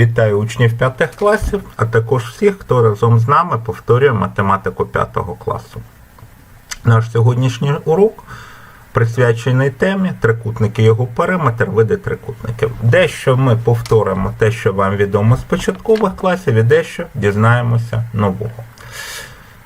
Вітаю учнів 5 класів, а також всіх, хто разом з нами повторює математику 5 класу. Наш сьогоднішній урок присвячений темі трикутники його периметр, види трикутників. Дещо ми повторимо те, що вам відомо з початкових класів, і дещо дізнаємося нового.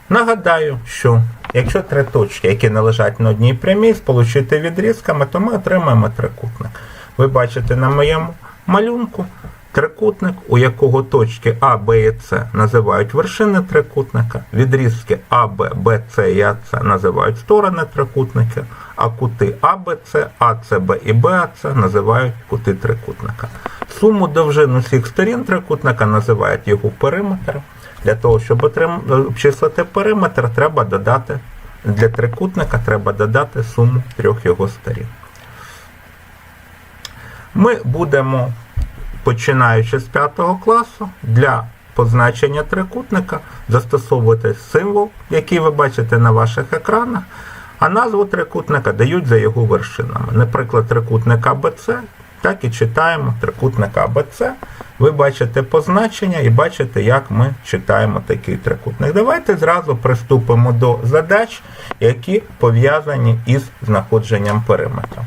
Нагадаю, що якщо три точки, які не лежать на одній прямій, сполучити відрізками, то ми отримаємо трикутник. Ви бачите на моєму малюнку трикутник, у якого точки А, Б і С називають вершини трикутника, відрізки А, Б, Б, С і АС називають сторони трикутника, а кути А, Б, С, А, С, Б і Б, А, С називають кути трикутника. Суму довжин усіх сторін трикутника називають його периметр. Для того, щоб обчислити периметр, треба додати для трикутника треба додати суму трьох його сторін. Ми будемо, починаючи з 5 класу, для позначення трикутника застосовувати символ, який ви бачите на ваших екранах, а назву трикутника дають за його вершинами. Наприклад, трикутник АБЦ, так і читаємо трикутник АБЦ. Ви бачите позначення і бачите, як ми читаємо такий трикутник. Давайте зразу приступимо до задач, які пов'язані із знаходженням периметра.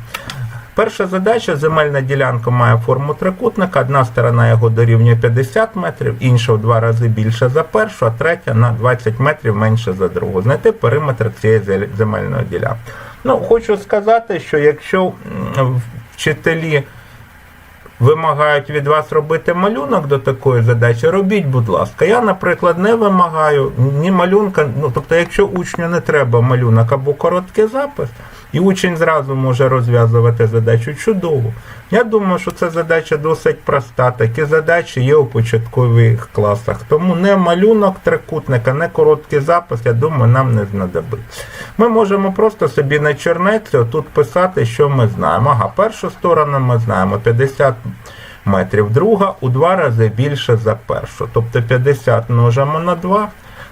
Перша задача земельна ділянка має форму трикутника. Одна сторона його дорівнює 50 метрів, інша в два рази більше за першу, а третя на 20 метрів менше за другу. Знайти периметр цієї земельної ділянки. Ну, хочу сказати, що якщо вчителі вимагають від вас робити малюнок до такої задачі, робіть, будь ласка. Я, наприклад, не вимагаю ні малюнка. Ну, тобто, якщо учню не треба малюнок або короткий запис, і учень зразу може розв'язувати задачу чудово. Я думаю, що ця задача досить проста. Такі задачі є у початкових класах. Тому не малюнок трикутника, не короткий запис, я думаю, нам не знадобиться. Ми можемо просто собі на чернеці тут писати, що ми знаємо. Ага, першу сторону ми знаємо 50 метрів, друга у два рази більше за першу. Тобто 50 множимо на 2,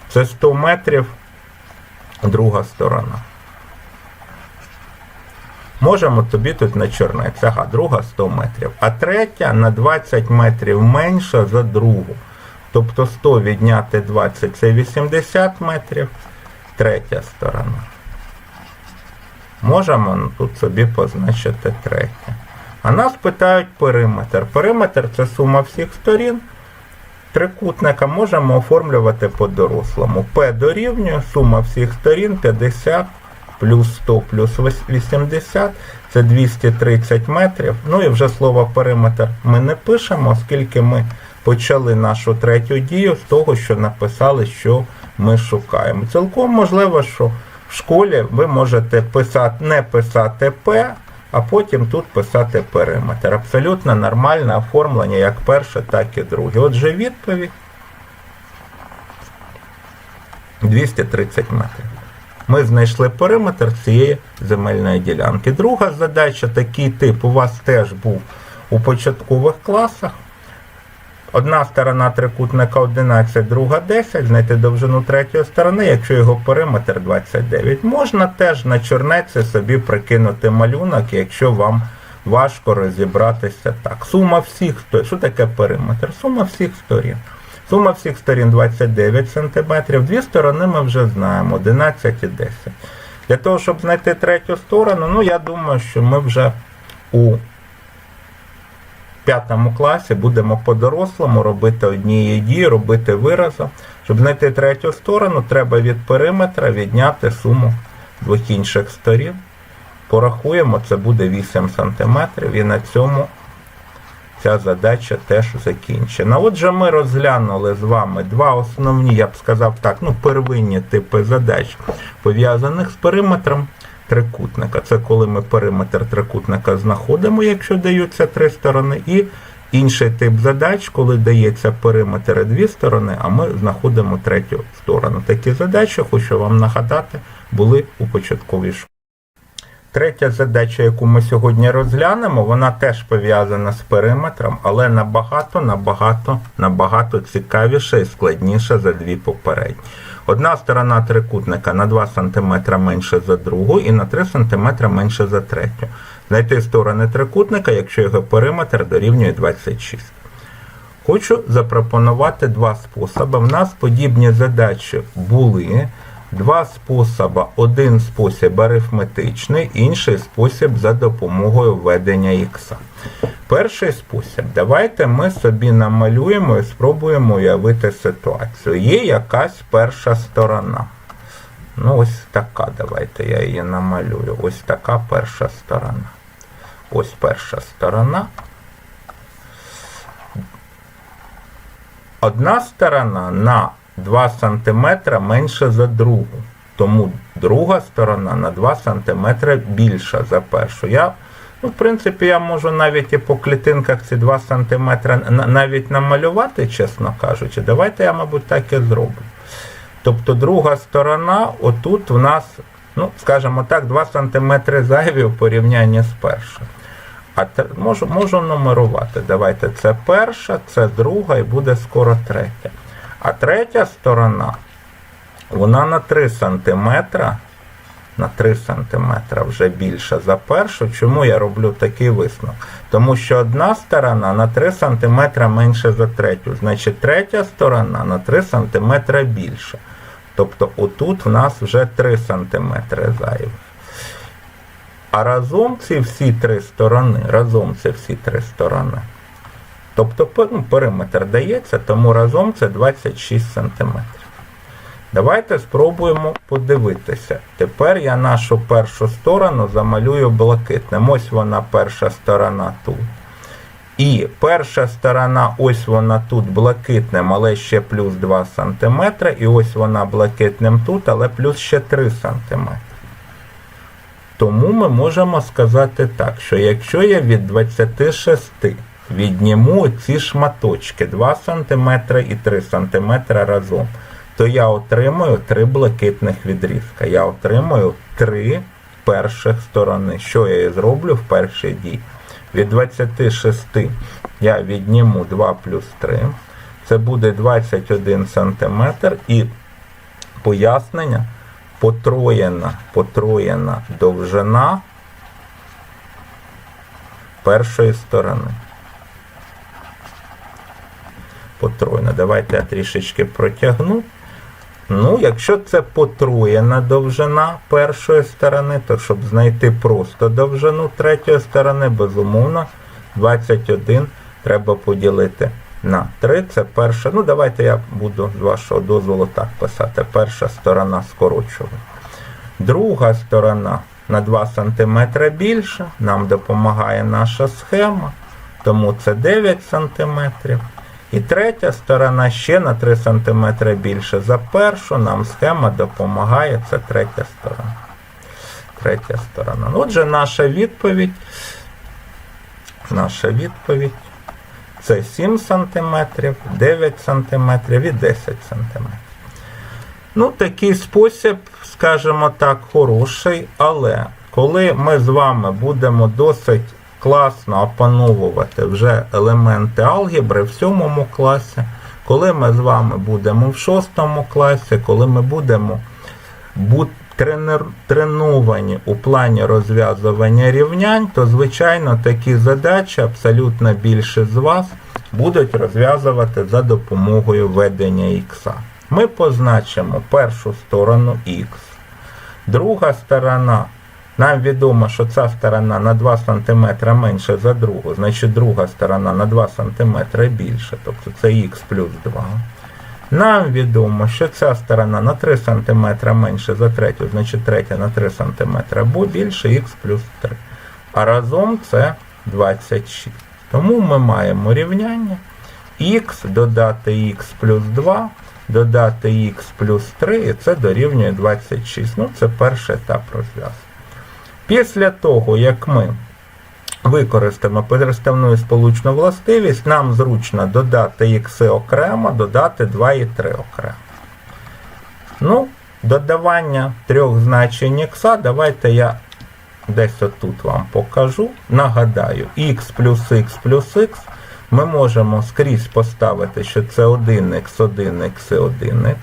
це 100 метрів, друга сторона. Можемо тобі тут на чорнець. Ага, друга 100 метрів. А третя на 20 метрів менша за другу. Тобто 100 відняти 20 це 80 метрів. Третя сторона. Можемо тут собі позначити третє. А нас питають периметр. Периметр це сума всіх сторін. Трикутника можемо оформлювати по-дорослому. P дорівнює сума всіх сторін 50 плюс 100 плюс 80 це 230 метрів. Ну і вже слово периметр ми не пишемо, оскільки ми почали нашу третю дію з того, що написали, що ми шукаємо. Цілком можливо, що в школі ви можете писати, не писати P, а потім тут писати периметр. Абсолютно нормальне оформлення як перше, так і друге. Отже, відповідь 230 метрів. Ми знайшли периметр цієї земельної ділянки. Друга задача, такий тип у вас теж був у початкових класах. Одна сторона трикутника 11, друга 10, знайти довжину третьої сторони, якщо його периметр 29. Можна теж на чорнеці собі прикинути малюнок, якщо вам важко розібратися так. Сума всіх сторін. Що таке периметр? Сума всіх сторін. Сума всіх сторін 29 см. Дві сторони ми вже знаємо 11 і 10. Для того, щоб знайти третю сторону, ну я думаю, що ми вже у п'ятому класі будемо по-дорослому робити однієї дії, робити виразом. Щоб знайти третю сторону, треба від периметра відняти суму двох інших сторін. Порахуємо, це буде 8 см, і на цьому ця задача теж закінчена. Отже, ми розглянули з вами два основні, я б сказав так, ну, первинні типи задач, пов'язаних з периметром трикутника. Це коли ми периметр трикутника знаходимо, якщо даються три сторони, і інший тип задач, коли дається периметр дві сторони, а ми знаходимо третю сторону. Такі задачі, хочу вам нагадати, були у початковій школі. Третя задача, яку ми сьогодні розглянемо, вона теж пов'язана з периметром, але набагато, набагато, набагато цікавіша і складніша за дві попередні. Одна сторона трикутника на 2 см менше за другу і на 3 см менше за третю. Знайти сторони трикутника, якщо його периметр дорівнює 26. Хочу запропонувати два способи. В нас подібні задачі були. Два способи. Один спосіб арифметичний, інший спосіб за допомогою введення х. Перший спосіб. Давайте ми собі намалюємо і спробуємо уявити ситуацію. Є якась перша сторона. Ну, ось така, давайте я її намалюю. Ось така перша сторона. Ось перша сторона. Одна сторона на 2 см менша за другу. Тому друга сторона на 2 см більша за першу. Я, ну, в принципі, я можу навіть і по клітинках ці 2 см навіть намалювати, чесно кажучи. Давайте я, мабуть, так і зроблю. Тобто друга сторона, отут в нас, ну, скажімо так, 2 см зайві в порівнянні з першою. А тр- можу, можу нумерувати. Давайте це перша, це друга і буде скоро третя. А третя сторона, вона на 3 см, на 3 см вже більша за першу. Чому я роблю такий висновок? Тому що одна сторона на 3 см менше за третю. Значить, третя сторона на 3 см більша. Тобто отут в нас вже 3 см зайвих. А разом ці всі три сторони, разом це всі три сторони. Тобто ну, периметр дається, тому разом це 26 см. Давайте спробуємо подивитися. Тепер я нашу першу сторону замалюю блакитним. Ось вона перша сторона тут. І перша сторона, ось вона тут блакитним, але ще плюс 2 см. І ось вона блакитним тут, але плюс ще 3 см. Тому ми можемо сказати так, що якщо я від 26 відніму ці шматочки 2 см і 3 см разом, то я отримую 3 блакитних відрізка. Я отримую 3 перших сторони. Що я і зроблю в першій дії? Від 26 я відніму 2 плюс 3. Це буде 21 см і пояснення потроєна, потроєна довжина першої сторони. Потроєна. Давайте я трішечки протягну. Ну, якщо це потроєна довжина першої сторони, то щоб знайти просто довжину третьої сторони, безумовно, 21 треба поділити на 3. Це перша. Ну, давайте я буду з вашого дозволу так писати. Перша сторона скорочувати. Друга сторона на 2 см більша. Нам допомагає наша схема. Тому це 9 см. І третя сторона ще на 3 см більше за першу. Нам схема допомагає. Це третя сторона. Третя сторона. Отже, наша відповідь. Наша відповідь. Це 7 см, 9 см і 10 см. Ну, такий спосіб, скажімо так, хороший, але коли ми з вами будемо досить класно опановувати вже елементи алгебри в сьомому класі, коли ми з вами будемо в шостому класі, коли ми будемо бути треновані у плані розв'язування рівнянь, то, звичайно, такі задачі абсолютно більше з вас будуть розв'язувати за допомогою ведення х. Ми позначимо першу сторону х. Друга сторона. Нам відомо, що ця сторона на 2 см менше за другу, значить друга сторона на 2 см більше, тобто це х плюс 2. Нам відомо, що ця сторона на 3 см менше за третю, значить третя на 3 см, або більше х плюс 3. А разом це 26. Тому ми маємо рівняння х додати х плюс 2, додати х плюс 3, і це дорівнює 26. Ну, це перший етап розв'язку. Після того, як ми використаємо переставну сполучну властивість, нам зручно додати х окремо, додати 2 і 3 окремо. Ну, додавання трьох значень х, давайте я десь отут вам покажу. Нагадаю, х плюс х плюс х ми можемо скрізь поставити, що це 1х, 1х і 1х.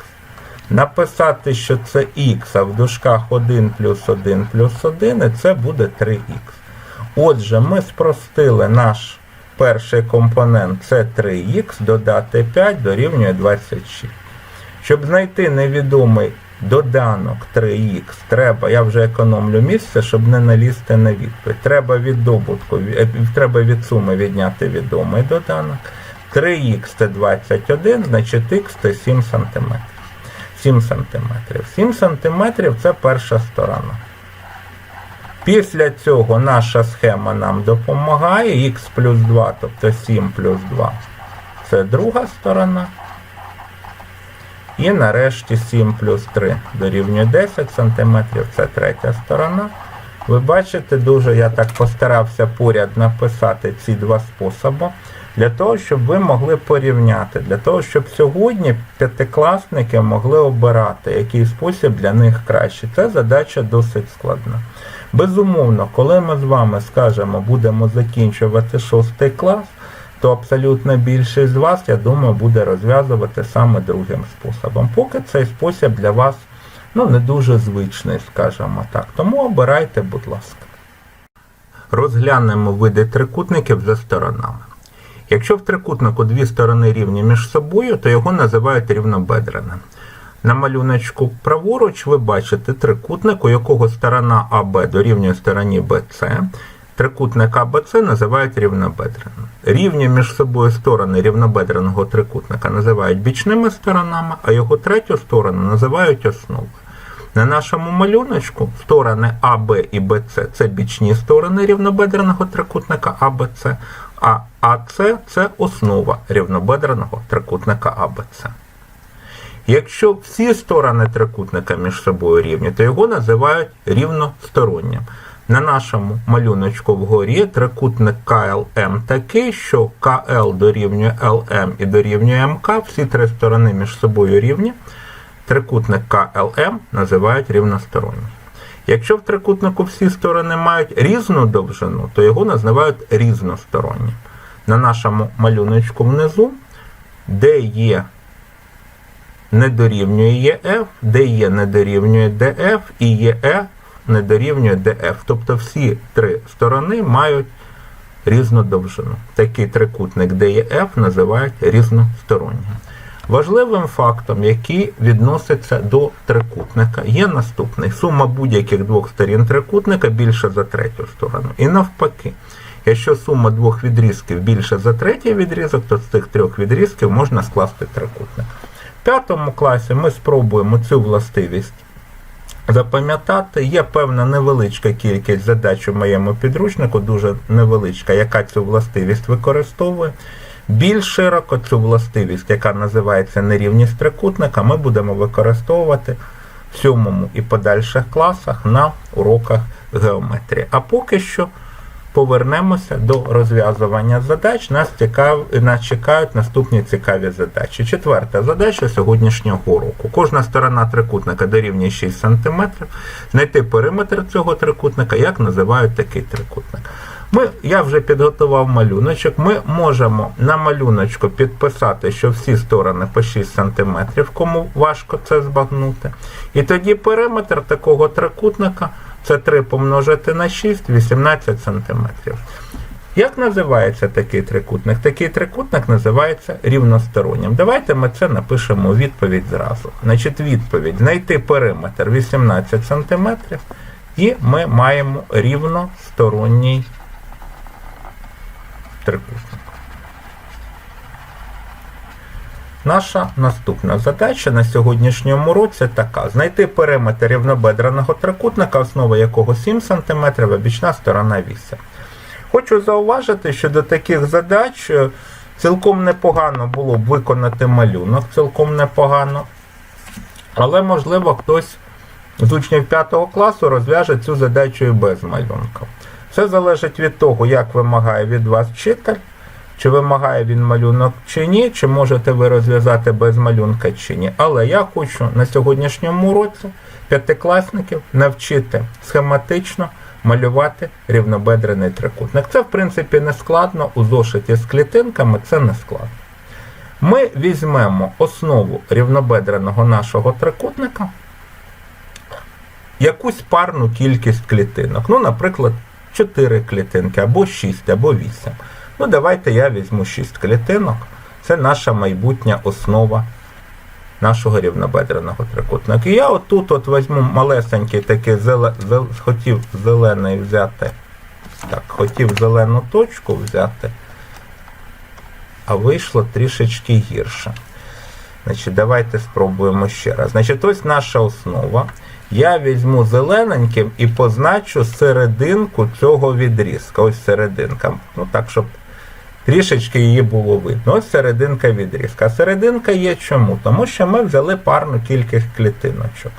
Написати, що це х, а в дужках 1 плюс 1 плюс 1, і це буде 3х. Отже, ми спростили наш перший компонент це 3х, додати 5 дорівнює 26. Щоб знайти невідомий доданок 3х, треба, я вже економлю місце, щоб не налізти на відповідь. Треба від добутку, е, треба від суми відняти відомий доданок. 3х це 21, значить х це 7 см. 7 см. 7 см це перша сторона. Після цього наша схема нам допомагає х плюс 2, тобто 7 плюс 2 це друга сторона. І нарешті 7 плюс 3 дорівнює 10 см, це третя сторона. Ви бачите, дуже я так постарався поряд написати ці два способи, для того, щоб ви могли порівняти, для того, щоб сьогодні п'ятикласники могли обирати, який спосіб для них краще. Це задача досить складна. Безумовно, коли ми з вами скажемо, будемо закінчувати шостий клас, то абсолютно більшість з вас, я думаю, буде розв'язувати саме другим способом. Поки цей спосіб для вас ну, не дуже звичний, скажімо так. Тому обирайте, будь ласка. Розглянемо види трикутників за сторонами. Якщо в трикутнику дві сторони рівні між собою, то його називають рівнобедреним. На малюночку праворуч ви бачите трикутник, у якого сторона АБ дорівнює стороні БЦ. Трикутник АБЦ називають рівнобедреним. Рівні між собою сторони рівнобедреного трикутника називають бічними сторонами, а його третю сторону називають основою. На нашому малюночку сторони АБ і БЦ це бічні сторони рівнобедреного трикутника АБЦ, а АЦ це основа рівнобедреного трикутника АБЦ. Якщо всі сторони трикутника між собою рівні, то його називають рівностороннім. На нашому малюночку вгорі трикутник КЛМ такий, що КЛ дорівнює ЛМ і дорівнює МК, всі три сторони між собою рівні. Трикутник КЛМ називають рівностороннім. Якщо в трикутнику всі сторони мають різну довжину, то його називають різностороннім. На нашому малюночку внизу, де є не дорівнює ЄФ, де є не дорівнює ДФ і ЄЕ не дорівнює ДФ. Тобто всі три сторони мають різну довжину. Такий трикутник ДЕФ називають різностороннім. Важливим фактом, який відноситься до трикутника, є наступний. Сума будь-яких двох сторін трикутника більша за третю сторону. І навпаки, якщо сума двох відрізків більша за третій відрізок, то з цих трьох відрізків можна скласти трикутник. В п'ятому класі ми спробуємо цю властивість запам'ятати. Є певна невеличка кількість задач у моєму підручнику, дуже невеличка, яка цю властивість використовує. Більш широко цю властивість, яка називається нерівність трикутника, ми будемо використовувати в сьомому і подальших класах на уроках геометрії. А поки що повернемося до розв'язування задач. Нас, цікав... Нас чекають наступні цікаві задачі. Четверта задача сьогоднішнього уроку. Кожна сторона трикутника дорівнює 6 см. Знайти периметр цього трикутника, як називають такий трикутник. Ми, Я вже підготував малюночок. Ми можемо на малюночку підписати, що всі сторони по 6 см, кому важко це збагнути. І тоді периметр такого трикутника це 3 помножити на 6, 18 см. Як називається такий трикутник? Такий трикутник називається рівностороннім. Давайте ми це напишемо у відповідь зразу. Значить, відповідь знайти периметр 18 см, і ми маємо рівносторонній трикутник. Наша наступна задача на сьогоднішньому році така: знайти периметр рівнобедреного трикутника, основа якого 7 см, а бічна сторона 8 Хочу зауважити, що до таких задач е, цілком непогано було б виконати малюнок, цілком непогано. Але, можливо, хтось з учнів 5 класу розв'яже цю задачу і без малюнка. Все залежить від того, як вимагає від вас вчитель, чи вимагає він малюнок чи ні, чи можете ви розв'язати без малюнка чи ні. Але я хочу на сьогоднішньому уроці п'ятикласників навчити схематично малювати рівнобедрений трикутник. Це, в принципі, не складно. У зошиті з клітинками це не складно. Ми візьмемо основу рівнобедреного нашого трикутника, якусь парну кількість клітинок. Ну, наприклад, 4 клітинки, або 6, або 8. Ну, давайте я візьму 6 клітинок. Це наша майбутня основа нашого рівнобедреного трикутника. І я отут от візьму малесенький такий зеле, зел, хотів зелений взяти. Так, хотів зелену точку взяти, а вийшло трішечки гірше. Значить, давайте спробуємо ще раз. Значить, ось наша основа. Я візьму зелененьким і позначу серединку цього відрізка. Ось серединка. Ну так, щоб трішечки її було видно. Ось серединка відрізка. Серединка є чому? Тому що ми взяли парну кількість клітиночок.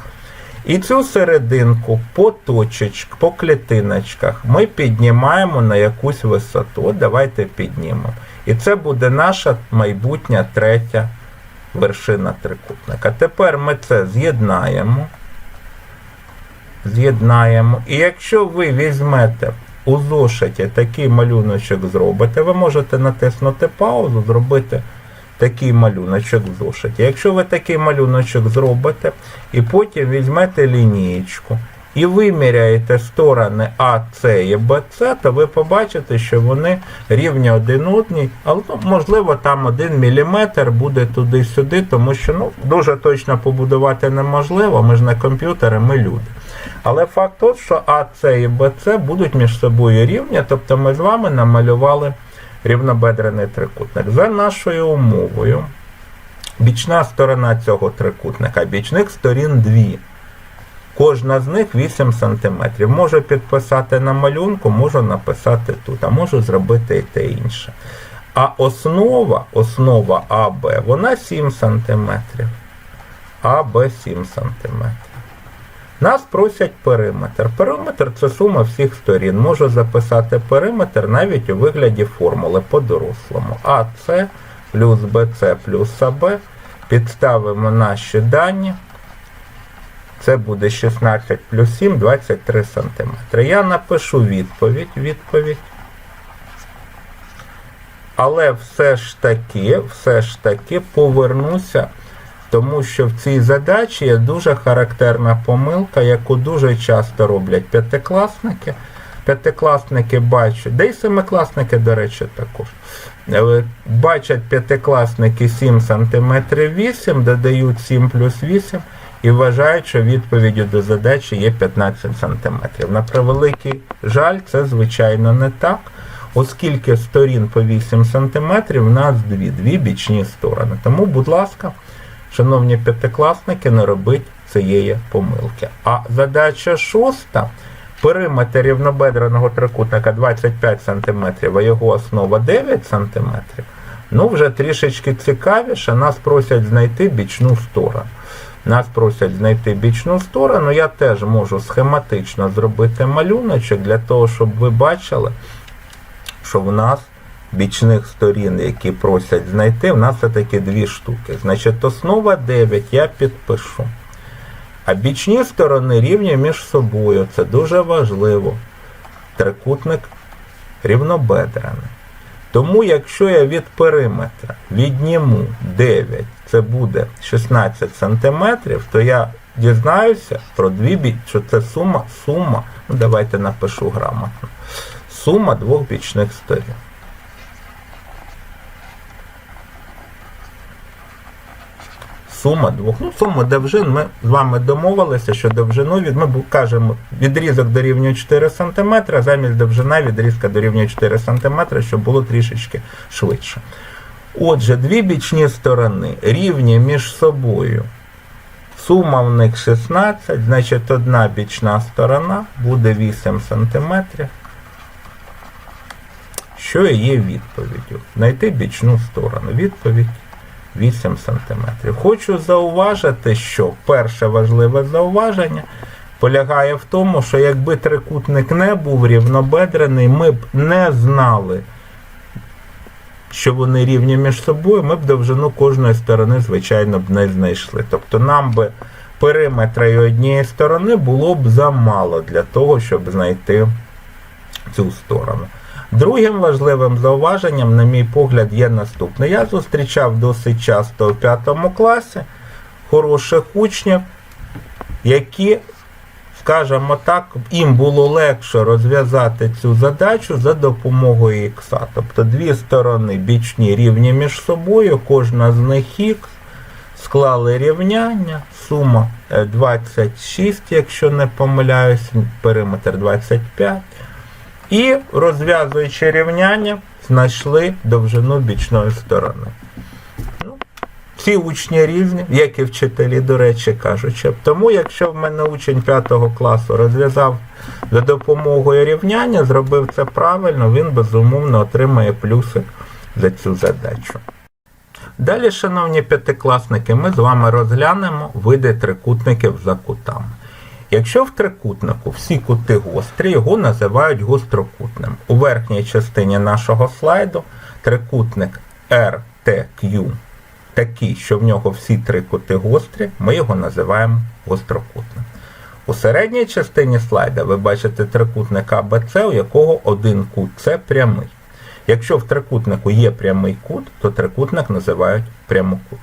І цю серединку по точечках, по клітиночках ми піднімаємо на якусь висоту. От давайте піднімемо. І це буде наша майбутня третя вершина трикутника. Тепер ми це з'єднаємо. З'єднаємо. І якщо ви візьмете у зошиті такий малюночок зробите, ви можете натиснути паузу, зробити такий малюночок в зошиті. Якщо ви такий малюночок зробите, і потім візьмете лінієчку і виміряєте сторони АС і БЦ, то ви побачите, що вони рівні один одній, але ну, можливо там один міліметр буде туди-сюди, тому що ну, дуже точно побудувати неможливо, ми ж не комп'ютери, ми люди. Але факт тот, що АС і БЦ будуть між собою рівні, тобто ми з вами намалювали рівнобедрений трикутник. За нашою умовою, бічна сторона цього трикутника, бічних сторін дві. Кожна з них 8 см. Можу підписати на малюнку, можу написати тут, а можу зробити і те інше. А основа, основа АБ, вона 7 см. АБ 7 см. Нас просять периметр. Периметр це сума всіх сторін. Можу записати периметр навіть у вигляді формули по-дорослому. АС плюс БЦ плюс АБ. Підставимо наші дані. Це буде 16 плюс 7, 23 см. Я напишу відповідь. відповідь. Але все ж таки, все ж таки повернуся, тому що в цій задачі є дуже характерна помилка, яку дуже часто роблять п'ятикласники. П'ятикласники бачать, де й семикласники, до речі, також. Е, Бачать п'ятикласники 7 см 8, додають 7 плюс 8 і вважають, що відповіддю до задачі є 15 см. На превеликий жаль, це звичайно не так, оскільки сторін по 8 см в нас дві, дві бічні сторони. Тому, будь ласка, шановні п'ятикласники, не робіть цієї помилки. А задача шоста. Периметр рівнобедреного трикутника 25 см, а його основа 9 см. Ну, вже трішечки цікавіше, нас просять знайти бічну сторону. Нас просять знайти бічну сторону. Я теж можу схематично зробити малюночок для того, щоб ви бачили, що в нас бічних сторін, які просять знайти, в нас все-таки дві штуки. Значить, основа 9 я підпишу. А бічні сторони рівні між собою. Це дуже важливо. Трикутник рівнобедрений. Тому, якщо я від периметра відніму 9, це буде 16 см, то я дізнаюся про дві бі... що це сума, сума, ну давайте напишу грамотно. Сума двох бічних сторін. Сума двох. Ну, сума довжин. Ми з вами домовилися, що довжину від ми кажемо відрізок дорівнює 4 см, замість довжина відрізка дорівнює 4 см, щоб було трішечки швидше. Отже, дві бічні сторони рівні між собою. Сума в них 16, значить одна бічна сторона буде 8 см. Що є відповіддю? Знайти бічну сторону. Відповідь 8 см. Хочу зауважити, що перше важливе зауваження полягає в тому, що якби трикутник не був рівнобедрений, ми б не знали, що вони рівні між собою, ми б довжину кожної сторони, звичайно, б не знайшли. Тобто нам би периметра і однієї сторони було б замало для того, щоб знайти цю сторону. Другим важливим зауваженням, на мій погляд, є наступне. Я зустрічав досить часто в п'ятому класі хороших учнів, які скажімо так, їм було легше розв'язати цю задачу за допомогою х. Тобто дві сторони бічні рівні між собою, кожна з них х. Склали рівняння, сума е, 26, якщо не помиляюсь, периметр 25. І розв'язуючи рівняння, знайшли довжину бічної сторони. Всі учні різні, як і вчителі, до речі, кажучи. Тому, якщо в мене учень 5 класу розв'язав за допомогою рівняння, зробив це правильно, він безумовно отримає плюсик за цю задачу. Далі, шановні п'ятикласники, ми з вами розглянемо види трикутників за кутами. Якщо в трикутнику всі кути гострі, його називають гострокутним. У верхній частині нашого слайду трикутник RTQ такий, що в нього всі три кути гострі, ми його називаємо гострокутним. У середній частині слайда ви бачите трикутник АБЦ, у якого один кут це прямий. Якщо в трикутнику є прямий кут, то трикутник називають прямокутним.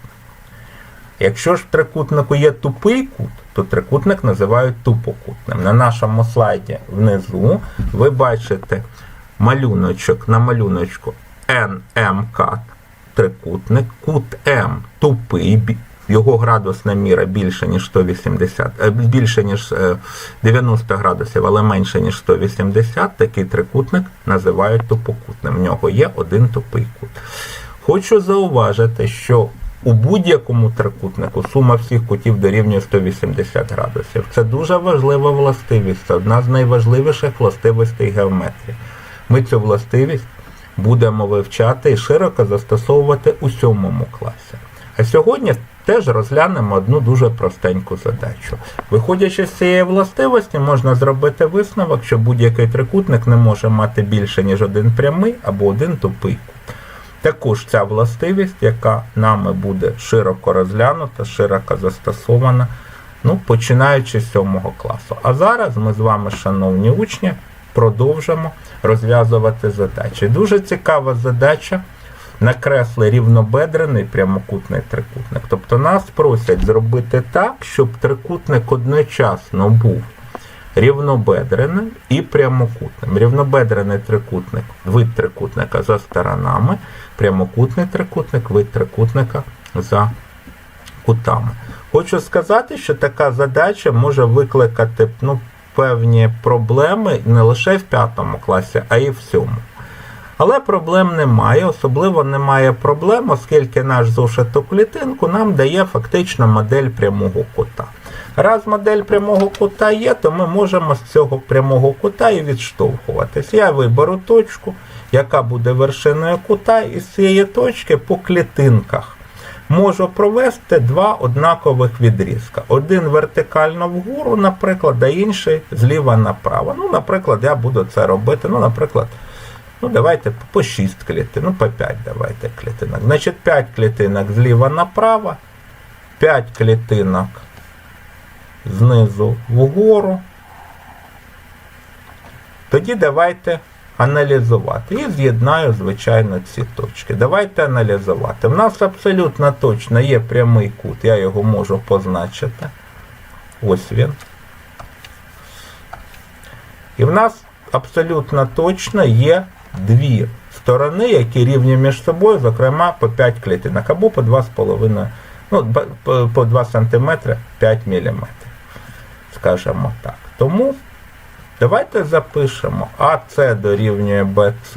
Якщо ж в трикутнику є тупий кут, то трикутник називають тупокутним. На нашому слайді внизу ви бачите малюночок на малюночку NM трикутник, кут М тупий, його градусна міра більше, ніж 180, е, більше, ніж е, 90 градусів, але менше, ніж 180, такий трикутник називають тупокутним. В нього є один тупий кут. Хочу зауважити, що у будь-якому трикутнику сума всіх кутів дорівнює 180 градусів. Це дуже важлива властивість, це одна з найважливіших властивостей геометрії. Ми цю властивість будемо вивчати і широко застосовувати у сьомому класі. А сьогодні теж розглянемо одну дуже простеньку задачу. Виходячи з цієї властивості, можна зробити висновок, що будь-який трикутник не може мати більше, ніж один прямий або один тупий. Також ця властивість, яка нами буде широко розглянута, широко застосована, ну, починаючи з 7 класу. А зараз ми з вами, шановні учні, продовжимо розв'язувати задачі. Дуже цікава задача. Накресли рівнобедрений прямокутний трикутник. Тобто нас просять зробити так, щоб трикутник одночасно був рівнобедреним і прямокутним. Рівнобедрений трикутник, вид трикутника за сторонами, прямокутний трикутник, вид трикутника за кутами. Хочу сказати, що така задача може викликати ну, певні проблеми не лише в п'ятому класі, а й в сьомому. Але проблем немає, особливо немає проблем, оскільки наш зошит клітинку нам дає фактично модель прямого кута. Раз модель прямого кута є, то ми можемо з цього прямого кута і відштовхуватись. Я виберу точку, яка буде вершиною кута, і з цієї точки по клітинках можу провести два однакових відрізка. Один вертикально вгору, наприклад, а інший зліва направо. Ну, наприклад, я буду це робити. Ну, наприклад, ну давайте по 6 клітин, ну по 5 давайте клітинок. Значить, 5 клітинок зліва направо, 5 клітинок знизу вгору. Тоді давайте аналізувати. І з'єднаю, звичайно, ці точки. Давайте аналізувати. В нас абсолютно точно є прямий кут, я його можу позначити. Ось він. І в нас абсолютно точно є дві сторони, які рівні між собою, зокрема по 5 клітинок, або по 2,5, ну, по- по 2 см 5 мм. Скажімо так. Тому давайте запишемо АС дорівнює БС,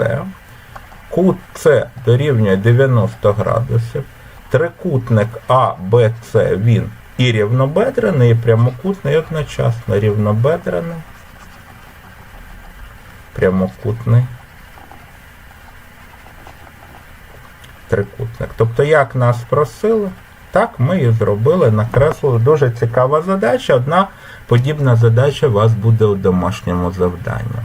С дорівнює 90 градусів, трикутник АБЦ він і рівнобедрений, і прямокутний одночасно рівнобедрений, прямокутний трикутник. Тобто, як нас просили, так ми і зробили, накреслили. Дуже цікава задача. Одна подібна задача у вас буде у домашньому завданні.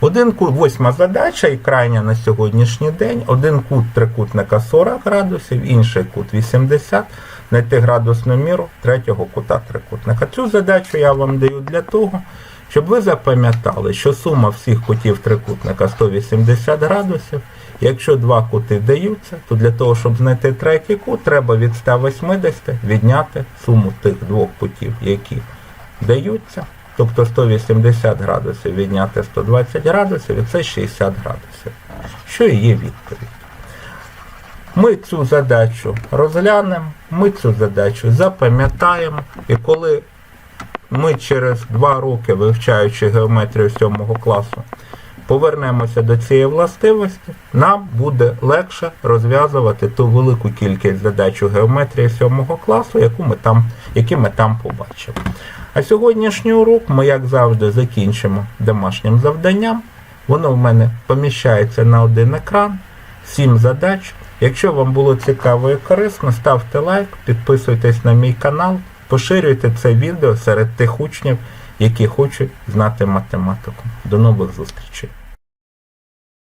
Один кут, восьма задача і крайня на сьогоднішній день. Один кут трикутника 40 градусів, інший кут 80, знайти градусну міру третього кута трикутника. Цю задачу я вам даю для того, щоб ви запам'ятали, що сума всіх кутів трикутника 180 градусів. Якщо два кути даються, то для того, щоб знайти третій кут, треба від 180 відняти суму тих двох кутів, які даються. Тобто 180 градусів відняти 120 градусів і це 60 градусів. Що і є відповідь. Ми цю задачу розглянемо, ми цю задачу запам'ятаємо, і коли ми через два роки, вивчаючи геометрію 7 класу, повернемося до цієї властивості, нам буде легше розв'язувати ту велику кількість задач у геометрії 7 класу, яку ми там, які ми там побачимо. А сьогоднішній урок ми, як завжди, закінчимо домашнім завданням. Воно в мене поміщається на один екран, 7 задач. Якщо вам було цікаво і корисно, ставте лайк, підписуйтесь на мій канал, поширюйте це відео серед тих учнів, які хочуть знати математику. До нових зустрічей!